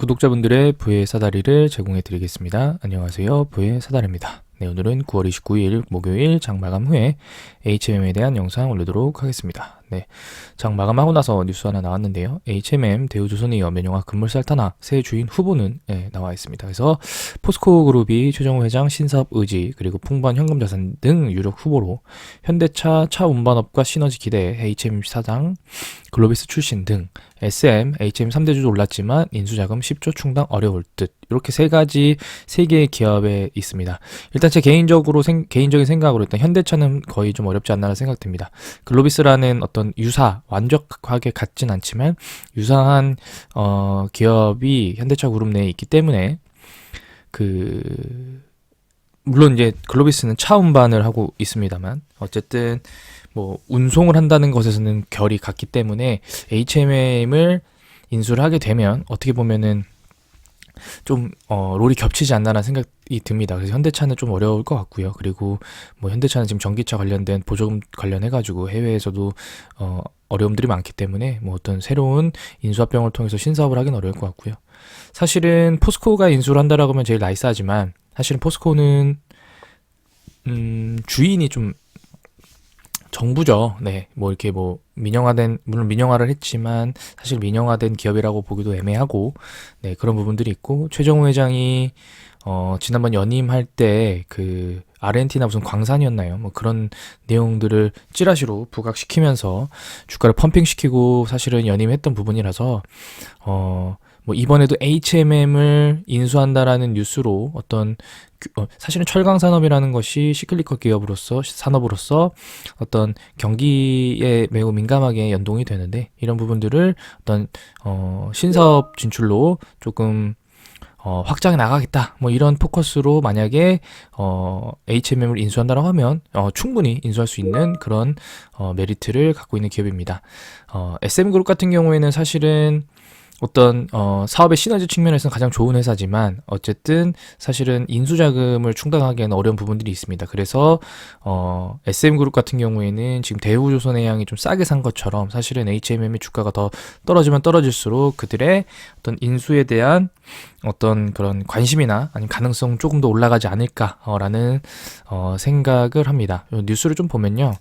구독자분들의 부의 사다리를 제공해 드리겠습니다. 안녕하세요. 부의 사다리입니다. 네, 오늘은 9월 29일 목요일 장 마감 후에 HMM에 대한 영상 올리도록 하겠습니다. 네, 장 마감하고 나서 뉴스 하나 나왔는데요. HMM 대우조선에 이어 면용화 금물살 탄화 새 주인 후보는 네, 나와 있습니다. 그래서 포스코 그룹이 최정호 회장 신사업 의지 그리고 풍부한 현금자산 등 유력 후보로 현대차 차 운반업과 시너지 기대 HM 사장 글로비스 출신 등 SM, HM 3대 주도 올랐지만 인수자금 10조 충당 어려울 듯 이렇게 세 가지 세 개의 기업에 있습니다. 일단 제 개인적으로 생, 개인적인 생각으로 일단 현대차는 거의 좀 어렵지 않나라는 생각됩니다. 글로비스라는 어떤 유사 완벽하게 같진 않지만 유사한 어, 기업이 현대차 그룹 내에 있기 때문에 그 물론 이제 글로비스는 차 운반을 하고 있습니다만 어쨌든 뭐 운송을 한다는 것에서는 결이 같기 때문에 HMM을 인수를 하게 되면 어떻게 보면은 좀 어, 롤이 겹치지 않나라는 생각이 듭니다. 그래서 현대차는 좀 어려울 것 같고요. 그리고 뭐 현대차는 지금 전기차 관련된 보조금 관련해 가지고 해외에서도 어, 어려움들이 많기 때문에 뭐 어떤 새로운 인수합병을 통해서 신사업을 하긴 어려울 것 같고요. 사실은 포스코가 인수를 한다라고 하면 제일 나이스하지만 사실은 포스코는 음, 주인이 좀 정부죠. 네. 뭐 이렇게 뭐 민영화된 물론 민영화를 했지만 사실 민영화된 기업이라고 보기도 애매하고 네, 그런 부분들이 있고 최정우 회장이 어 지난번 연임할 때 그 아르헨티나 무슨 광산이었나요? 뭐 그런 내용들을 찌라시로 부각시키면서 주가를 펌핑시키고 사실은 연임했던 부분이라서 어 뭐 이번에도 HMM을 인수한다라는 뉴스로 어떤 그- 어, 사실은 철강 산업이라는 것이 시클리컬 기업으로서 산업으로서 어떤 경기에 매우 민감하게 연동이 되는데 이런 부분들을 어떤 어, 신사업 진출로 조금 어, 확장해 나가겠다. 뭐 이런 포커스로 만약에 어, HMM을 인수한다고 하면 어, 충분히 인수할 수 있는 그런 어, 메리트를 갖고 있는 기업입니다. 어, SM그룹 같은 경우에는 사실은 어떤 어, 사업의 시너지 측면에서는 가장 좋은 회사지만 어쨌든 사실은 인수 자금을 충당하기에는 어려운 부분들이 있습니다. 그래서 어, SM그룹 같은 경우에는 지금 대우조선해양이 좀 싸게 산 것처럼 사실은 HMM의 주가가 더 떨어지면 떨어질수록 그들의 어떤 인수에 대한 어떤 그런 관심이나 아니면 가능성 조금 더 올라가지 않을까라는 어, 생각을 합니다. 요 뉴스를 좀 보면요.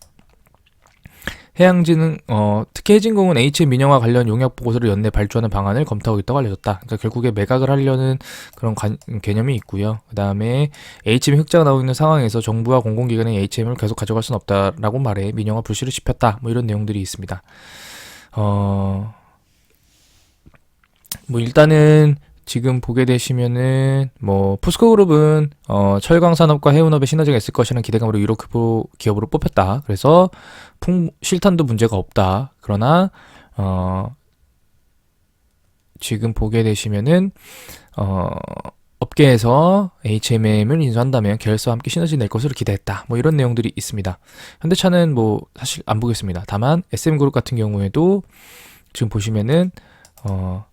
해양진흥 어, 특히 해진공은 HM 민영화 관련 용역 보고서를 연내 발주하는 방안을 검토하고 있다고 알려졌다. 그러니까 결국에 매각을 하려는 그런 관- 개념이 있고요. 그다음에 HM 흑자가 나오고 있는 상황에서 정부와 공공기관이 HM을 계속 가져갈 수는 없다라고 말해 민영화 불씨를 씹혔다. 뭐 이런 내용들이 있습니다. 어, 뭐 일단은 지금 보게 되시면은 뭐 포스코 그룹은 어 철강 산업과 해운업의 시너지가 있을 것이라는 기대감으로 유로 기업으로 뽑혔다. 그래서 풍 실탄도 문제가 없다. 그러나 어 지금 보게 되시면은 어 업계에서 HMM을 인수한다면 계열사와 함께 시너지 낼 것으로 기대했다. 뭐 이런 내용들이 있습니다. 현대차는 뭐 사실 안 보겠습니다. 다만 SM그룹 같은 경우에도 지금 보시면은 어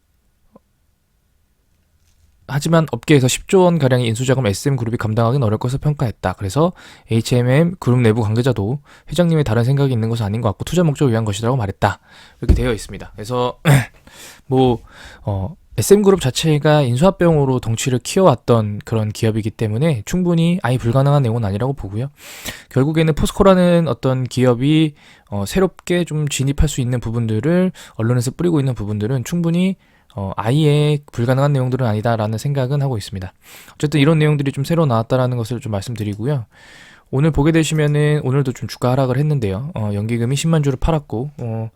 하지만 업계에서 10조 원 가량의 인수자금 SM그룹이 감당하기는 어려울 것으로 평가했다. 그래서 HMM 그룹 내부 관계자도 회장님의 다른 생각이 있는 것은 아닌 것 같고 투자 목적을 위한 것이라고 말했다. 이렇게 되어 있습니다. 그래서 뭐 어, SM그룹 자체가 인수합병으로 덩치를 키워왔던 그런 기업이기 때문에 충분히 아예 불가능한 내용은 아니라고 보고요. 결국에는 포스코라는 어떤 기업이 어, 새롭게 좀 진입할 수 있는 부분들을 언론에서 뿌리고 있는 부분들은 충분히 어, 아예 불가능한 내용들은 아니다라는 생각은 하고 있습니다. 어쨌든 이런 내용들이 좀 새로 나왔다라는 것을 좀 말씀드리고요. 오늘 보게 되시면은 오늘도 좀 주가 하락을 했는데요. 어, 연기금이 10만 주를 팔았고 어,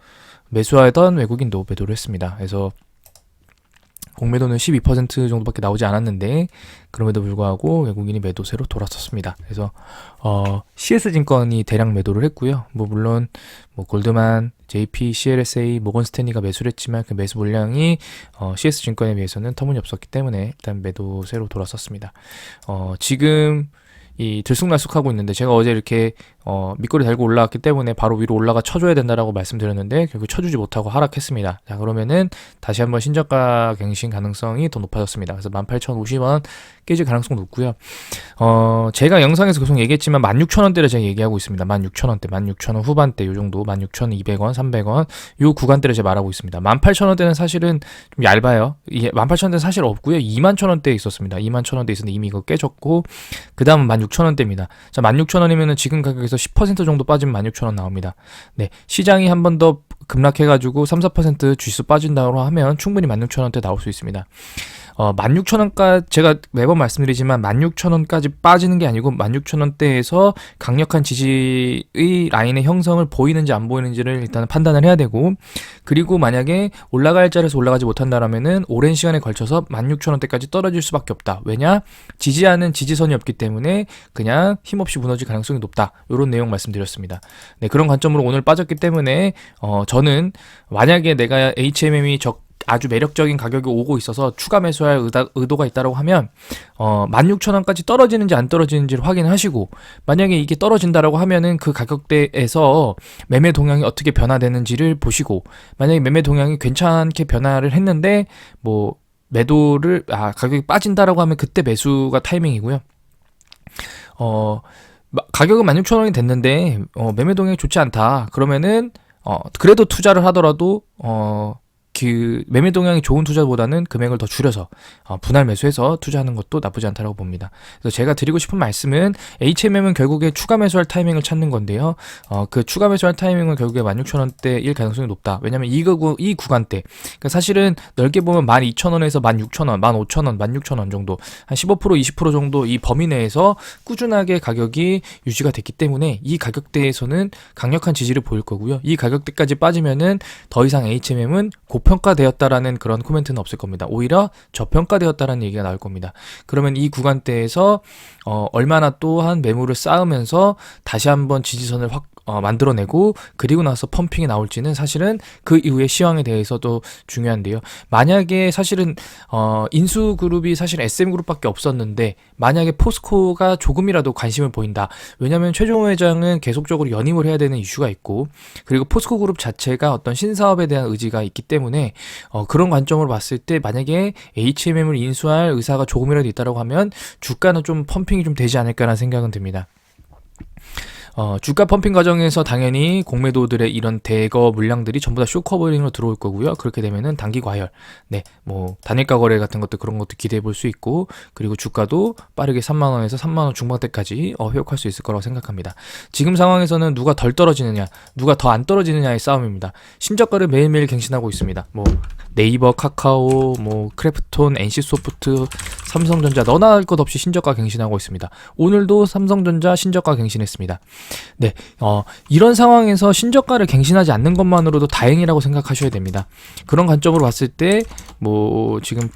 매수하던 외국인도 매도를 했습니다. 그래서 공매도는 12% 정도밖에 나오지 않았는데 그럼에도 불구하고 외국인이 매도세로 돌아섰습니다. 그래서 어, CS증권이 대량 매도를 했고요. 뭐 물론 뭐 골드만, JP, CLSA, 모건스탠리가 매수를 했지만 그 매수 물량이 어, CS증권에 비해서는 터무니없었기 때문에 일단 매도세로 돌아섰습니다. 어, 지금 이 들쑥날쑥하고 있는데 제가 어제 이렇게 어, 밑거리 달고 올라왔기 때문에 바로 위로 올라가 쳐줘야 된다라고 말씀드렸는데 결국 쳐주지 못하고 하락했습니다. 자 그러면은 다시 한번 신저가 갱신 가능성이 더 높아졌습니다. 그래서 18,050원 깨질 가능성 높고요. 어 제가 영상에서 계속 얘기했지만 16,000원대를 제가 얘기하고 있습니다. 16,000원대, 16,000원 후반대 요 정도, 16,200원, 300원 요 구간대를 제가 말하고 있습니다. 18,000원대는 사실은 좀 얇아요. 이게 18,000원대는 사실 없고요. 21,000원대에 있었습니다. 21,000원대에 있었는데 이미 이거 깨졌고 그 다음은 16,000 원대입니다. 자 16,000원이면은 지금 가격에서 10% 정도 빠지면 16,000원 나옵니다. 네 시장이 한 번 더 급락해 가지고 3, 4% 주짓수 빠진다고 하면 충분히 16,000원대 나올 수 있습니다. 어, 16,000원까지 제가 매번 말씀드리지만 16,000원까지 빠지는 게 아니고 16,000원대에서 강력한 지지의 라인의 형성을 보이는지 안 보이는지를 일단 판단을 해야 되고 그리고 만약에 올라갈 자리에서 올라가지 못한다라면은 오랜 시간에 걸쳐서 16,000원대까지 떨어질 수밖에 없다. 왜냐? 지지하는 지지선이 없기 때문에 그냥 힘없이 무너질 가능성이 높다. 이런 내용 말씀드렸습니다. 네, 그런 관점으로 오늘 빠졌기 때문에 어, 저는 만약에 내가 HMM이 적 아주 매력적인 가격이 오고 있어서 추가 매수할 의다, 의도 가 있다고 하면 어 16,000원까지 떨어지는지 안 떨어지는지를 확인하시고 만약에 이게 떨어진다라고 하면은 그 가격대에서 매매 동향이 어떻게 변화되는지를 보시고 만약에 매매 동향이 괜찮게 변화를 했는데 뭐 매도를 아 가격이 빠진다라고 하면 그때 매수가 타이밍이고요. 어 마- 가격은 16,000원이 됐는데 어, 매매 동향이 좋지 않다. 그러면은 어 그래도 투자를 하더라도 어 그 매매 동향이 좋은 투자보다는 금액을 더 줄여서 어, 분할 매수해서 투자하는 것도 나쁘지 않다고 봅니다. 그래서 제가 드리고 싶은 말씀은 HMM은 결국에 추가 매수할 타이밍을 찾는 건데요. 어, 그 추가 매수할 타이밍은 결국에 16,000원대일 가능성이 높다. 왜냐면 이, 구, 이 구간대 그러니까 사실은 넓게 보면 12,000원에서 16,000원, 15,000원, 16,000원 정도 한 15% 20% 정도 이 범위 내에서 꾸준하게 가격이 유지가 됐기 때문에 이 가격대에서는 강력한 지지를 보일 거고요. 이 가격대까지 빠지면은 더 이상 HMM은 고평 가되었다라는 그런 코멘트는 없을 겁니다. 오히려 저평가되었다라는 얘기가 나올 겁니다. 그러면 이 구간대에서 어, 얼마나 또한 매물을 쌓으면서 다시 한번 지지선을 확 어, 만들어내고 그리고 나서 펌핑이 나올지는 사실은 그 이후의 시황에 대해서도 중요한데요. 만약에 사실은 어, 인수 그룹이 사실 SM그룹밖에 없었는데 만약에 포스코가 조금이라도 관심을 보인다. 왜냐하면 최종호 회장은 계속적으로 연임을 해야 되는 이슈가 있고 그리고 포스코 그룹 자체가 어떤 신사업에 대한 의지가 있기 때문에 어, 그런 관점으로 봤을 때 만약에 HMM을 인수할 의사가 조금이라도 있다라고 하면 주가는 좀 펌핑이 좀 되지 않을까라는 생각은 듭니다. 어, 주가 펌핑 과정에서 당연히 공매도들의 이런 대거 물량들이 전부 다 쇼커버링으로 들어올 거고요. 그렇게 되면은 단기 과열, 네, 뭐 단일가 거래 같은 것도 그런 것도 기대해 볼 수 있고, 그리고 주가도 빠르게 3만 원에서 3만 원 중반대까지 어, 회복할 수 있을 거라고 생각합니다. 지금 상황에서는 누가 덜 떨어지느냐, 누가 더 안 떨어지느냐의 싸움입니다. 신저가를 매일매일 갱신하고 있습니다. 뭐 네이버, 카카오, 뭐 크래프톤, NC소프트, 삼성전자 너나 할 것 없이 신저가 갱신하고 있습니다. 오늘도 삼성전자 신저가 갱신했습니다. 네, 어, 이런 상황에서 신저가를 갱신하지 않는 것만으로도 다행이라고 생각하셔야 됩니다. 그런 관점으로 봤을 때, 뭐, 지금,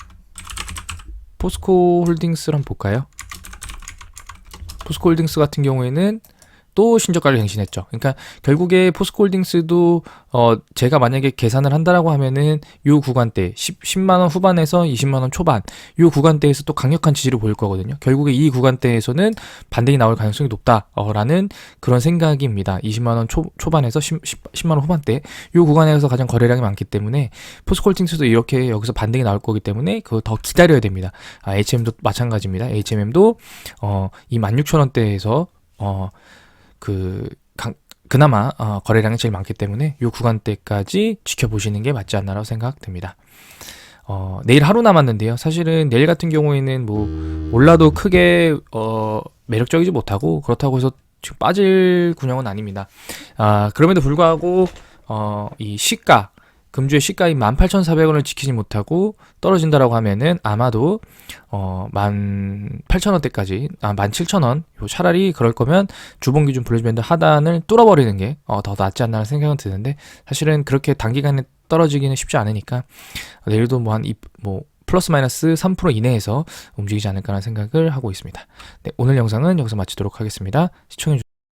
포스코 홀딩스를 한번 볼까요? 포스코 홀딩스 같은 경우에는 또 신저가를 갱신했죠. 그러니까 결국에 포스코 홀딩스도 어 제가 만약에 계산을 한다라고 하면은 요 구간대 10, 10 만 원 후반에서 20만 원 초반 요 구간대에서 또 강력한 지지를 보일 거거든요. 결국에 이 구간대에서는 반등이 나올 가능성이 높다라는 그런 생각입니다. 20만 원 초, 초반에서 10, 10, 만원 후반대 요 구간에서 가장 거래량이 많기 때문에 포스코 홀딩스도 이렇게 여기서 반등이 나올 거기 때문에 그거 더 기다려야 됩니다. 아, HM도 마찬가지입니다. HMM도 어, 이 16,000원대에서 어, 그 강, 그나마 어, 거래량이 제일 많기 때문에 이 구간대까지 지켜보시는 게 맞지 않나라고 생각됩니다. 어, 내일 하루 남았는데요. 사실은 내일 같은 경우에는 뭐 올라도 크게 어, 매력적이지 못하고 그렇다고 해서 지금 빠질 군형은 아닙니다. 아, 그럼에도 불구하고 어, 이 시가 금주의 시가인 18,400원을 지키지 못하고 떨어진다라고 하면은 아마도 어 18,000원대까지 아 17,000원 요 차라리 그럴 거면 주봉 기준 블루즈밴드 하단을 뚫어버리는 게 어, 더 낫지 않나 생각은 드는데 사실은 그렇게 단기간에 떨어지기는 쉽지 않으니까 내일도 뭐한뭐 플러스 마이너스 3% 이내에서 움직이지 않을까라는 생각을 하고 있습니다. 네, 오늘 영상은 여기서 마치도록 하겠습니다. 시청해주셔서